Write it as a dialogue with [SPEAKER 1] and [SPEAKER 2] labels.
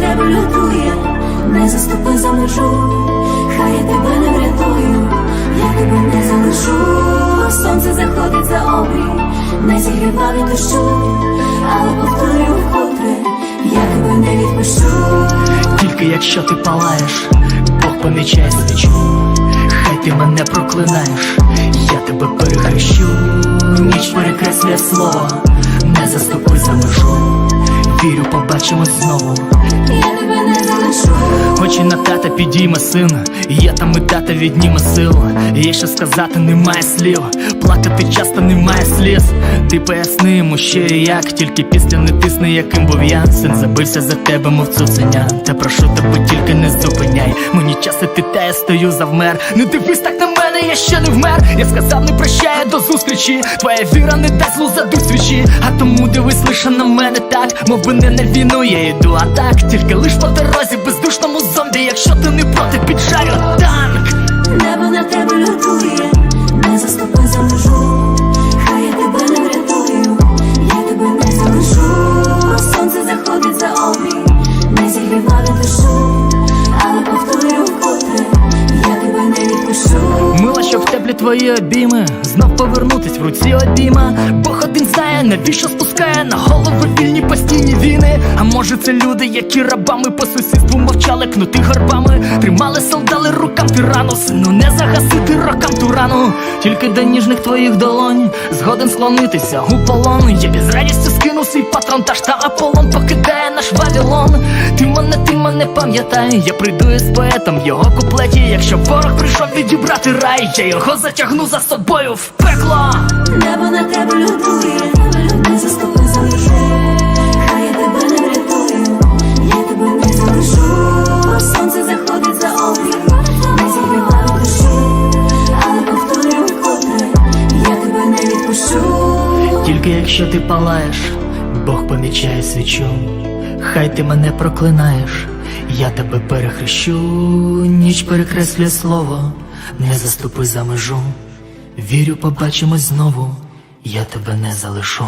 [SPEAKER 1] тебе лютує, не заступи за межу, хай я тебе не врятую, я тебе не залишу, сонце заходить за обрій, не зігріва від дощу, але повторю вкотре, я тебе не відпущу.
[SPEAKER 2] Тільки якщо ти палаєш, Бог помічає свічу. Хай ти мене проклинаєш, я тебе перехрещу. Ніч перекреслює слово, не заступи за межу. Вірю, побачимось знову.
[SPEAKER 1] Я тебе не залишу.
[SPEAKER 2] Очі на тата підійме син, є там і тата відніме сил. Є що сказати, немає слів. Плакати часто немає сліз. Ти поясни йому ще і як, тільки після не тисни, яким був я. Син забився за тебе, мов цуценя. Та прошу тебе, тільки не зупиняй. Мені час іти, та я стою завмер. Не дивись так на мене, я ще не вмер. Я сказав, не прощає до зустрічі. Твоя віра не дасть задуть свічі. А тому дивись лише на мене так, мов би не на війну я йду, а так тільки лиш по дорозі бездушному зомбі, якщо ти не проти піджарю
[SPEAKER 1] відпущу.
[SPEAKER 2] Що в теплі твої обійми, знов повернутись в руці обійма. Бог один знає, навіщо спускає на голови вільні постійні війни. А може це люди, які рабами по сусідству мовчали, кнути горбами, тримали солдали рукам тирану, сину не загасити рокам ту рану. Тільки до ніжних твоїх долонь згоден склонитися у полон. Я без радістю скину свій патрон, та ж та Аполлон покидає наш Вавилон. Мене, ти я прийду із поетом в його куплеті. Якщо ворог прийшов відібрати рай, я його затягну за собою в пекло.
[SPEAKER 1] Небо на тебе лютує, не заступи за хай я тебе не врятую, я тебе не залишу, сонце заходить за обрій, не душу, але повторю вкотре, я тебе не відпущу.
[SPEAKER 2] Тільки якщо ти палаєш, Бог помічає свічу. Хай ти мене проклинаєш, я тебе перехрещу, ніч перекреслює слово, не заступи за межу. Вірю, побачимось знову, я тебе не залишу.